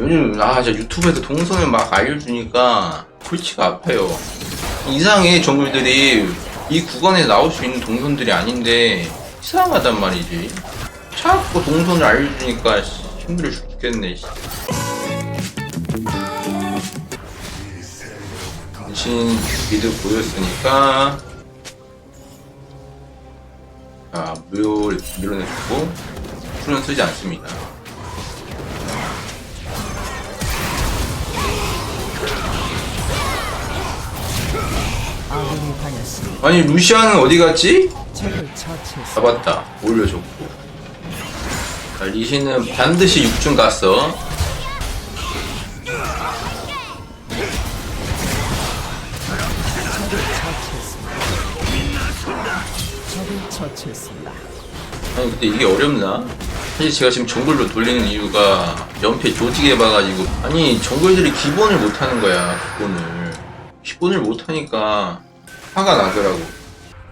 요즘 아 진짜 유튜브에서 동선을 막 알려주니까 골치가 아파요. 이상해 정글들이. 이 구간에 나올 수 있는 동선들이 아닌데 이상하단 말이지. 자꾸 동선을 알려주니까 씨, 힘들어 죽겠네 씨. 대신 미드 보였으니까 아 무료 밀어내주고 풀은 쓰지 않습니다 아니 루시아는 어디 갔지? 잡았다. 올려줬고. 자, 리시는 반드시 6중 갔어. 아니 근데 이게 어렵나? 사실 제가 지금 정글로 돌리는 이유가 연패 조직해 봐가지고. 아니 정글들이 기본을 못하는 거야 기본을. 기본을 못하니까 화가 나더라고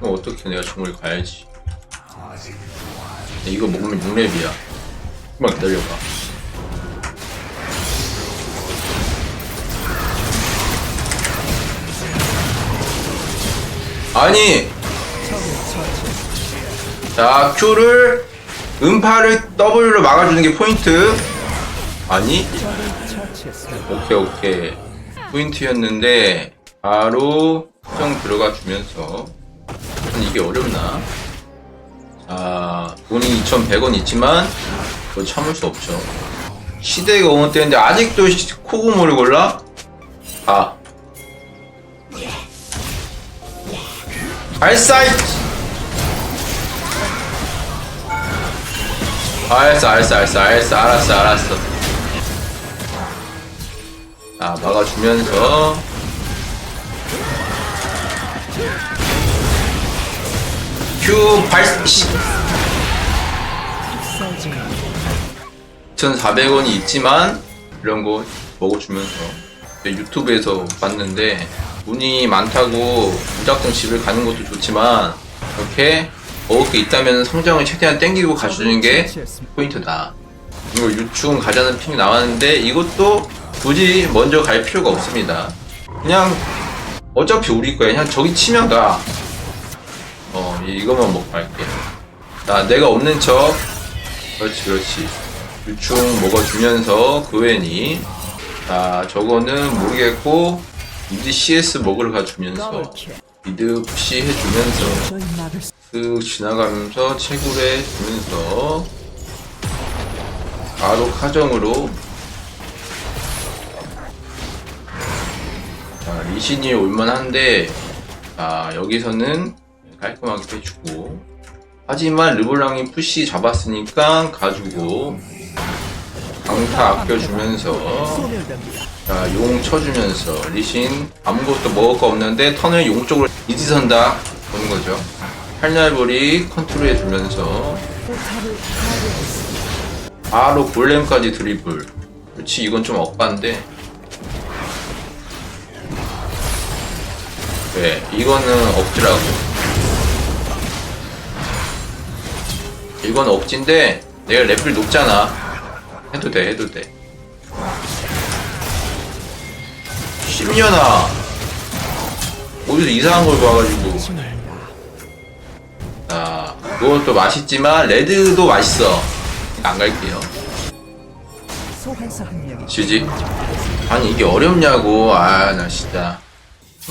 그럼 어떻게 내가 정글 가야지 이거 먹으면 6렙이야 좀만 기다려봐 아니. 자, Q를 음파를 W로 막아주는 게 포인트. 아니? 오케이, 오케이. 포인트였는데, 바로 수정 들어가 주면서. 이게 어렵나? 자, 돈이 2,100원 있지만, 그거 참을 수 없죠. 시대가 어느 때인데, 아직도 시- 코고모를 골라? 아. 알싸이! 알았어 알았어 알았어 알았어 알았어 알았어 자 막아주면서 중입니다. 2,400원이 있지만 이런 거 먹어주면서 유튜브에서 봤는데 운이 많다고 무작정 집을 가는 것도 좋지만 이렇게 먹을 게 있다면 성장을 최대한 땡기고 가주는 게 포인트다. 이거 유충 가자는 픽이 나왔는데 이것도 굳이 먼저 갈 필요가 없습니다. 그냥 어차피 우리 거야. 그냥 저기 치면 가. 어 이것만 먹고 갈게. 자 내가 없는 척. 그렇지 그렇지. 유충 먹어주면서 그웬이 자 저거는 모르겠고 미드 CS 먹으러 가주면서. 미드 푸시 해주면서 쓱 지나가면서 채굴해 주면서 바로 카정으로 자, 리신이 올만한데 자, 여기서는 깔끔하게 해주고 하지만 르블랑이 푸시 잡았으니까 가지고 강타 아껴주면서. 자, 용 쳐주면서 리신 아무것도 먹을 거 없는데 턴을 용 쪽으로 이지선다 보는 거죠. 칼날볼이 컨트롤 해주면서. 바로 골렘까지 드리블. 그렇지 이건 좀 억반데. 네, 이거는 억지라고. 이건 억지인데 내가 레벨 높잖아. 해도 돼, 해도 돼. 10년아. 어디서 이상한 걸 봐가지고. 아, 그것도 맛있지만 레드도 맛있어. 안 갈게요. 지지. 아니 이게 어렵냐고. 아, 나 진짜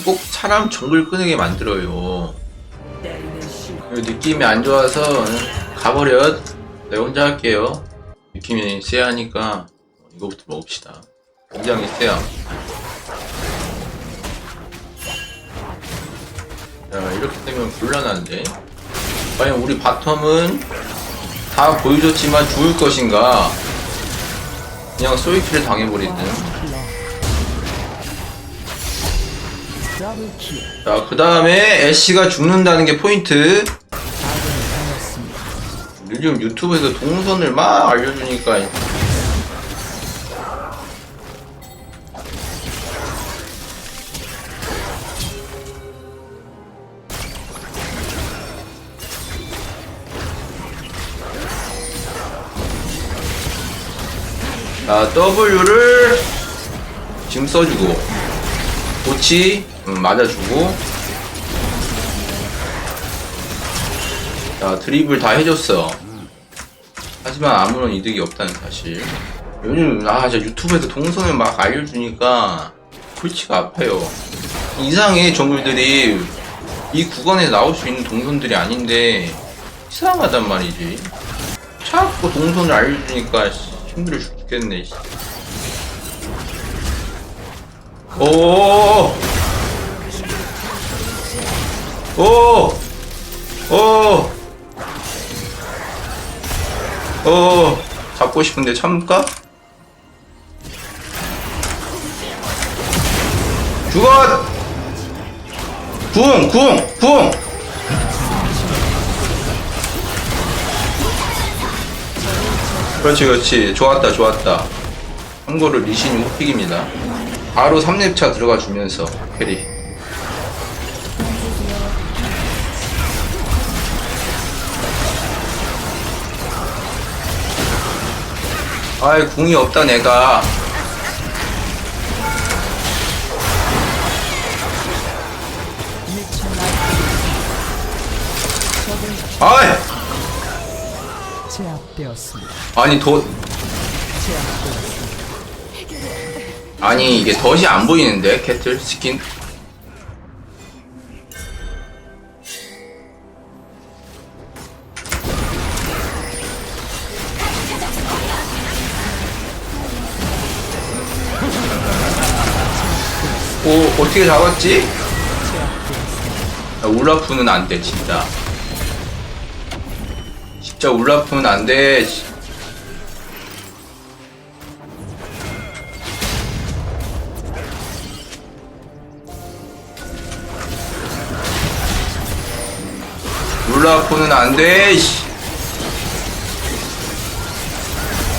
꼭 사람 정글 끄게 만들어요. 시 느낌이 안 좋아서 가버려. 내가 혼자 할게요. 느낌이 쎄하니까 이거부터 먹읍시다. 굉장히 쎄요. 자, 이렇게 되면 곤란한데. 과연 우리 바텀은 다 보여줬지만 죽을 것인가? 그냥 소이키를 당해버리든. 자, 그 다음에 애쉬가 죽는다는 게 포인트. 요즘 유튜브에서 동선을 막 알려주니까. 자, W를 지금 써주고, 고치, 음, 맞아주고, 자, 드립을 다 해줬어. 하지만 아무런 이득이 없다는 사실. 요즘, 아, 저 유튜브에서 동선을 막 알려주니까, 골치가 아파요. 이상해, 정글들이. 이 구간에 나올 수 있는 동선들이 아닌데, 이상하단 말이지. 자꾸 동선을 알려주니까, 씨, 힘들어 죽겠네, 씨. 오! 오! 오! 오! 잡고 싶은데 참을까? 죽어! 궁! 궁! 궁! 그렇지 그렇지 좋았다 좋았다 참고로 리신이 호픽입니다 바로 3렙차 들어가 주면서 캐리 아이 궁이 없다 내가 아이 제압되었습니다. 아니 더 제압되었습니다. 아니 이게 덫이 안 보이는데 캐틀 스킨 어떻게 잡았지? 야, 울라프는 안 돼 진짜 진짜 울라프는 안 돼 울라프는 안돼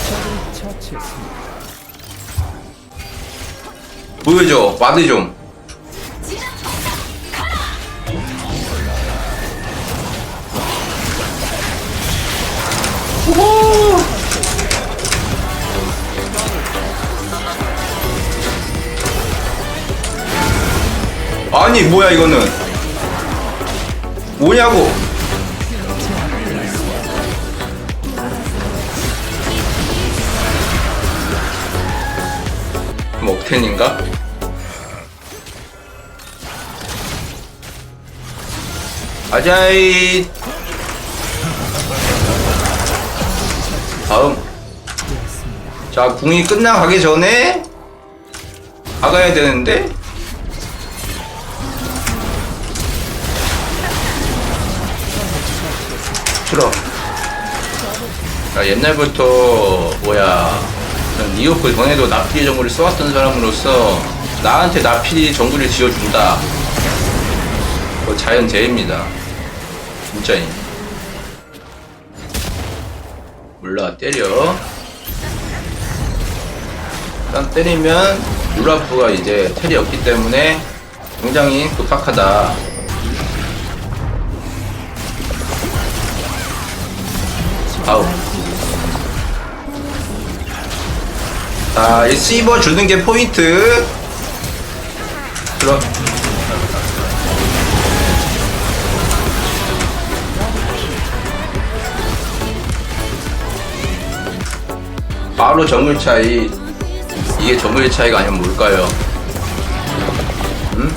적을 처치했습니다. 보여줘 와드 좀 오호. 아니 뭐야 이거는 뭐냐고 그럼 억텐인가? 아자이 자 궁이 끝나가기 전에 가가야 되는데? 싫어. 자 옛날부터 뭐야 전 리오프 전에도 나필 정글을 써왔던 사람으로서 나한테 나필 정글을 지어준다. 뭐 자연재해입니다. 진짜임 몰라 때려 일단 때리면 유라프가 이제 텔이 없기 때문에 굉장히 급박하다 다음 자, 이 씹어 주는 게 포인트. 그럼. 바로 정글 차이. 이게 정글 차이가 아니면 뭘까요? 음?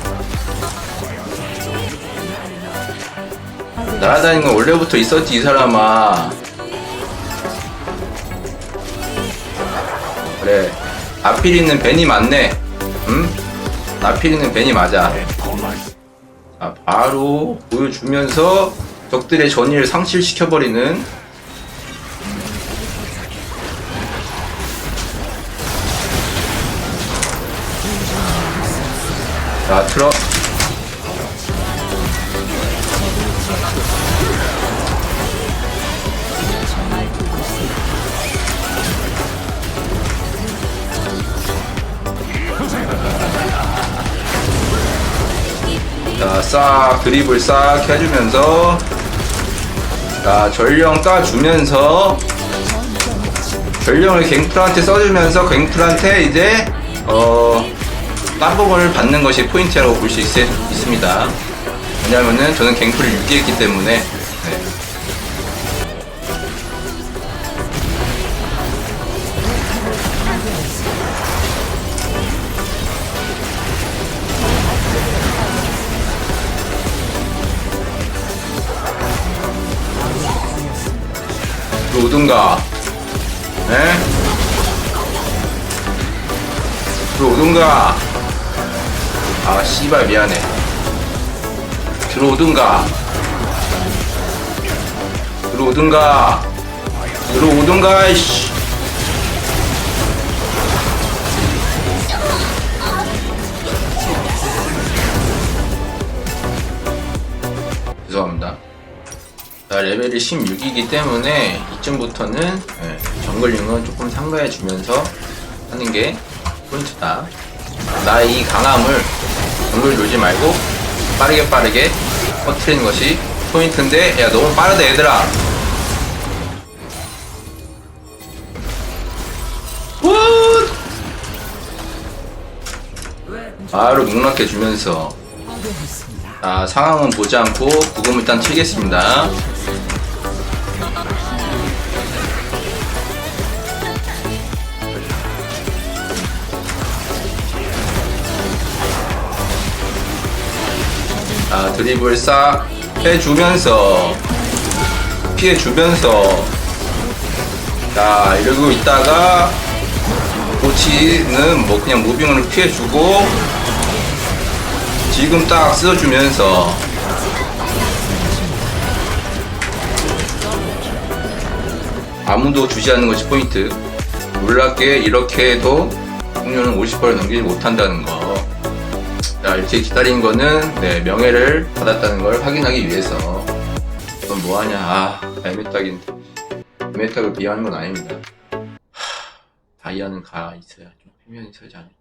날아다니는 건 원래부터 있었지, 이 사람아. 그래 나필이는 벤이 맞네 응? 나필이는 벤이 맞아 자 바로 보여주면서 적들의 전의를 상실시켜버리는 자 틀어. 자, 싹 드립을 싹 해주면서 자, 전령 까주면서 전령을 갱플한테 써주면서 갱플한테 이제 어 따봉을 받는 것이 포인트라고 볼 수 있습니다. 왜냐면은 저는 갱플을 유지했기 때문에 네. 들어오든가 네? 들어오든가 아 씨발 미안해. 들어오든가. 들어오든가. 들어오든가 이씨. 죄송합니다. 자, 레벨이 16이기 때문에 이쯤부터는 예, 정글링은 조금 상가해 주면서 하는 게 포인트다. 나이 강함을 정글 놀지 말고 빠르게 빠르게 퍼트리는 것이 포인트인데 야 너무 빠르다 얘들아. 우! 바로 농락해 주면서. 자, 상황은 보지 않고 구금 일단 치겠습니다. 자, 드리블 싹 해주면서 피해주면서 자, 이러고 있다가 코치는 뭐 그냥 무빙으로 피해주고 지금 딱 써주면서 아무도 주지 않는 것이 포인트. 놀랍게 이렇게 해도 승률은 50%를 넘기지 못한다는 거 자, 이렇게 기다린 거는 네, 명예를 받았다는 걸 확인하기 위해서. 넌 뭐하냐? 아 발메딱인데 발메딱을 비하하는 건 아닙니다. 하, 다이아는 가 있어야 좀 표면이 서지 않을까